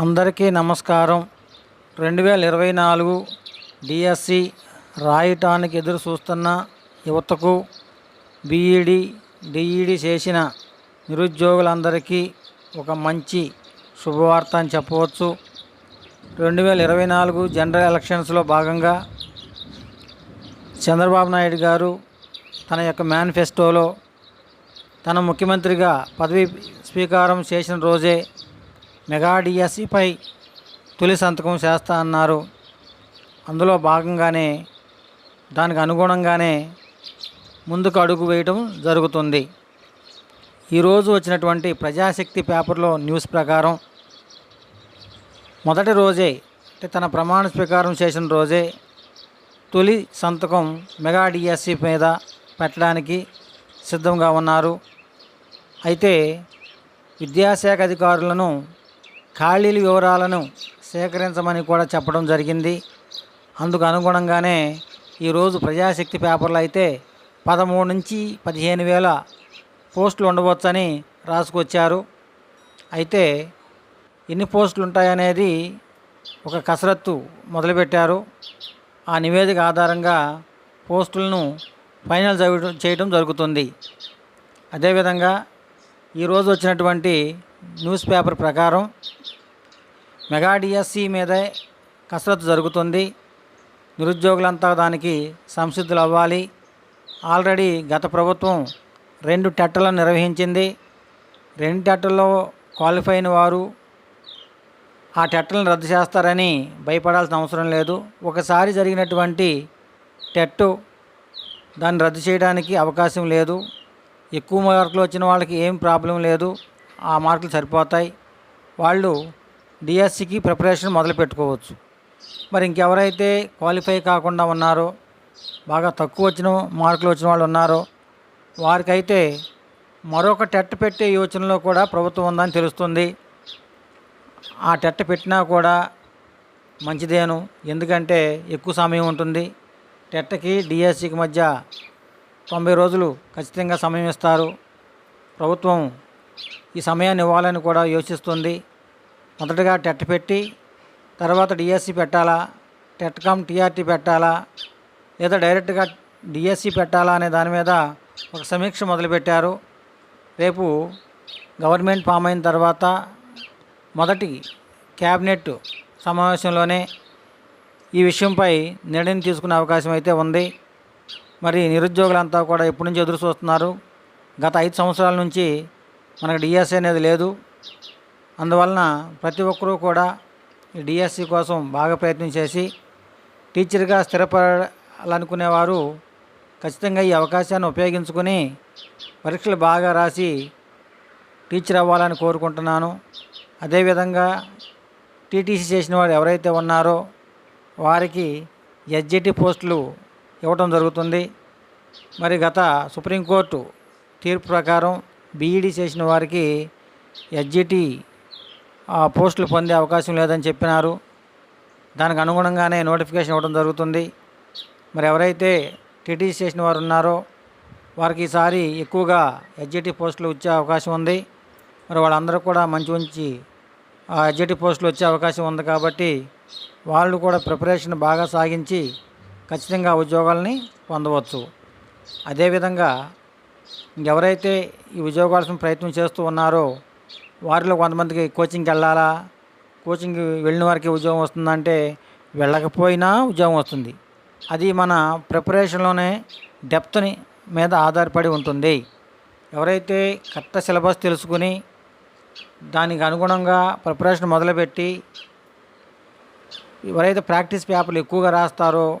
అందరికీ నమస్కారం. రెండు వేల ఇరవై నాలుగు డిఎస్సి రాయటానికి ఎదురు చూస్తున్న యువతకు బీఈడి డిఈడి చేసిన నిరుద్యోగులందరికీ ఒక మంచి శుభవార్త అని చెప్పవచ్చు. రెండు వేల ఇరవై నాలుగు జనరల్ ఎలక్షన్స్లో భాగంగా చంద్రబాబు నాయుడు గారు తన యొక్క మేనిఫెస్టోలో తన ముఖ్యమంత్రిగా పదవి స్వీకారం చేసిన రోజే మెగాడిఎస్సిపై తొలి సంతకం చేస్తా అన్నారు. అందులో భాగంగానే దానికి అనుగుణంగానే ముందుకు అడుగు వేయటం జరుగుతుంది. ఈరోజు వచ్చినటువంటి ప్రజాశక్తి పేపర్లో న్యూస్ ప్రకారం మొదటి రోజే అంటే తన ప్రమాణ స్వీకారం చేసిన రోజే తొలి సంతకం మెగా డిఎస్సి మీద పెట్టడానికి సిద్ధంగా ఉన్నారు. అయితే విద్యాశాఖ అధికారులను ఖాళీల వివరాలను సేకరించమని కూడా చెప్పడం జరిగింది. అందుకు అనుగుణంగానే ఈరోజు ప్రజాశక్తి పేపర్లు అయితే పదమూడు నుంచి పదిహేను వేల పోస్టులు ఉండవచ్చని రాసుకొచ్చారు. అయితే ఎన్ని పోస్టులు ఉంటాయనేది ఒక కసరత్తు మొదలుపెట్టారు. ఆ నివేదిక ఆధారంగా పోస్టులను ఫైనల్ చేయడం జరుగుతుంది. అదేవిధంగా ఈరోజు వచ్చినటువంటి న్యూస్ పేపర్ ప్రకారం మెగా డిఎస్సి మీదే కసరత్తు జరుగుతుంది. నిరుద్యోగులంతా దానికి సంసిద్ధులు అవ్వాలి. ఆల్రెడీ గత ప్రభుత్వం రెండు టెట్టలను నిర్వహించింది. రెండు టెట్టల్లో క్వాలిఫై అయిన వారు ఆ టెట్టలను రద్దు చేస్తారని భయపడాల్సిన అవసరం లేదు. ఒకసారి జరిగినటువంటి టెట్టు దాన్ని రద్దు చేయడానికి అవకాశం లేదు. ఎక్కువ మార్కులు వచ్చిన వాళ్ళకి ఏం ప్రాబ్లం లేదు. ఆ మార్కులు సరిపోతాయి. వాళ్ళు డిఎస్సికి ప్రిపరేషన్ మొదలు పెట్టుకోవచ్చు. మరి ఇంకెవరైతే క్వాలిఫై కాకుండా ఉన్నారో బాగా తక్కువ వచ్చిన మార్కులు వచ్చిన వాళ్ళు ఉన్నారో వారికైతే మరొక టెట్ పెట్టే యోచనలో కూడా ప్రభుత్వం ఉందని తెలుస్తుంది. ఆ టెట్ పెట్టినా కూడా మంచిదేను. ఎందుకంటే ఎక్కువ సమయం ఉంటుంది. టెట్కి డిఎస్సికి మధ్య తొంభై రోజులు ఖచ్చితంగా సమయం ఇస్తారు. ప్రభుత్వం ఈ సమయాన్ని ఇవ్వాలని కూడా యోచిస్తుంది. మొదటగా టెట్ పెట్టి తర్వాత డిఎస్సి పెట్టాలా టెట్కామ్ టీఆర్టీ పెట్టాలా లేదా డైరెక్ట్గా డిఎస్సి పెట్టాలా అనే దాని మీద ఒక సమీక్ష మొదలుపెట్టారు. రేపు గవర్నమెంట్ ఫామ్ అయిన తర్వాత మొదటి క్యాబినెట్ సమావేశంలోనే ఈ విషయంపై నిర్ణయం తీసుకునే అవకాశం అయితే ఉంది. మరి నిరుద్యోగులంతా కూడా ఎప్పటి నుంచి ఎదురు చూస్తున్నారు? గత ఐదు సంవత్సరాల నుంచి మనకు డిఎస్సి అనేది లేదు. అందువలన ప్రతి ఒక్కరూ కూడా ఈ డిఎస్సి కోసం బాగా ప్రయత్నం చేసి టీచర్గా స్థిరపడాలనుకునేవారు ఖచ్చితంగా ఈ అవకాశాన్ని ఉపయోగించుకొని పరీక్షలు బాగా రాసి టీచర్ అవ్వాలని కోరుకుంటున్నాను. అదేవిధంగా టీటీసీ చేసిన వారు ఎవరైతే ఉన్నారో వారికి ఎస్జిటి పోస్టులు ఇవ్వటం జరుగుతుంది. మరి గత సుప్రీంకోర్టు తీర్పు ప్రకారం బీఈడీ చేసిన వారికి ఎస్జిటి పోస్టులు పొందే అవకాశం లేదని చెప్పినారు. దానికి అనుగుణంగానే నోటిఫికేషన్ ఇవ్వడం జరుగుతుంది. మరి ఎవరైతే టీటీసీ చేసిన వారు ఉన్నారో వారికి ఈసారి ఎక్కువగా ఎడ్జిటీ పోస్టులు వచ్చే అవకాశం ఉంది. మరి వాళ్ళందరూ కూడా మంచి మంచి ఎడ్జిటీ పోస్టులు వచ్చే అవకాశం ఉంది కాబట్టి వాళ్ళు కూడా ప్రిపరేషన్ బాగా సాగించి ఖచ్చితంగా ఉద్యోగాలని పొందవచ్చు. అదేవిధంగా ఎవరైతే ఈ ఉద్యోగాల కోసం ప్రయత్నం చేస్తూ ఉన్నారో వారిలో కొంతమందికి కోచింగ్కి వెళ్ళాలా? కోచింగ్ వెళ్ళిన వారికి ఉద్యోగం వస్తుందంటే వెళ్ళకపోయినా ఉద్యోగం వస్తుంది. అది మన ప్రిపరేషన్లోనే డెప్త్ని మీద ఆధారపడి ఉంటుంది. ఎవరైతే కరెక్ట్ సిలబస్ తెలుసుకుని దానికి అనుగుణంగా ప్రిపరేషన్ మొదలుపెట్టి ఎవరైతే ప్రాక్టీస్ పేపర్లు ఎక్కువగా రాస్తారో